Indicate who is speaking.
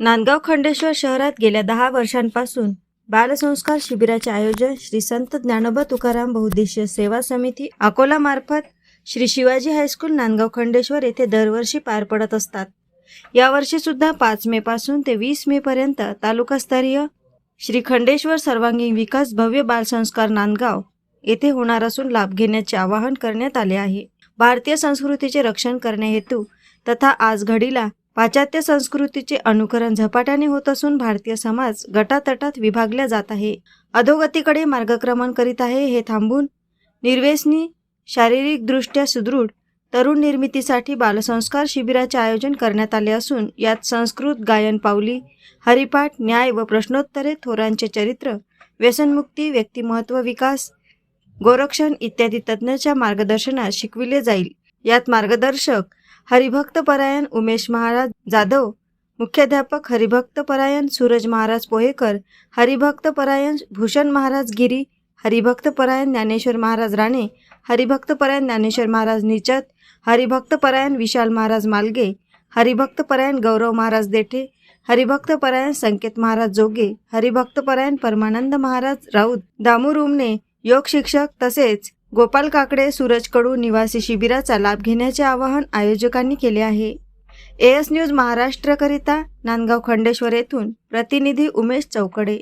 Speaker 1: नांदगाव खंडेश्वर शहरात गेल्या दहा वर्षांपासून बालसंस्कार शिबिराचे आयोजन श्री संत ज्ञानोबा तुकाराम बहुद्देशीय सेवा समिती अकोलामार्फत श्री शिवाजी हायस्कूल नांदगाव खंडेश्वर येथे दरवर्षी पार पडत असतात. यावर्षी सुद्धा पाच मे पासून ते वीस मे पर्यंत तालुकास्तरीय श्री खंडेश्वर सर्वांगीण विकास भव्य बालसंस्कार नांदगाव येथे होणार असून लाभ घेण्याचे आवाहन करण्यात आले आहे. भारतीय संस्कृतीचे रक्षण करण्याहेतू तथा आज घडीला पाश्चात्य संस्कृतीचे अनुकरण झपाट्याने होत असून भारतीय समाज गटातटात विभागल्या जात आहे. अधोगतीकडे मार्गक्रमण करीत आहे हे थांबून निर्वेशनी शारीरिकदृष्ट्या सुदृढ तरुण निर्मितीसाठी बालसंस्कार शिबिराचे आयोजन करण्यात आले असून यात संस्कृत गायन पावली हरिपाठ न्याय व प्रश्नोत्तरे थोरांचे चरित्र व्यसनमुक्ती व्यक्तिमत्व विकास गोरक्षण इत्यादी तज्ज्ञाच्या मार्गदर्शनात शिकविले जाईल. यात मार्गदर्शक हरिभक्तपरायण उमेश महाराज जाधव मुख्याध्यापक हरिभक्तपरायण सूरज महाराज पोहेकर हरिभक्तपरायण भूषण महाराज गिरी हरिभक्तपरायण ज्ञानेश्वर महाराज राणे हरिभक्तपरायण ज्ञानेश्वर महाराज निचत हरिभक्तपरायण विशाल महाराज मालगे हरिभक्तपरायण गौरव महाराज देठे हरिभक्तपरायण संकेत महाराज जोगे हरिभक्तपरायण परमानंद महाराज राऊत दामू रुमने योग शिक्षक तसेच गोपाल काकडे सूरज कडू निवासी शिबिराचा लाभ घेण्याचे आवाहन आयोजकांनी केले आहे. एएस न्यूज महाराष्ट्रकरिता नांदगाव खंडेश्वर येथून प्रतिनिधी उमेश चौकडे.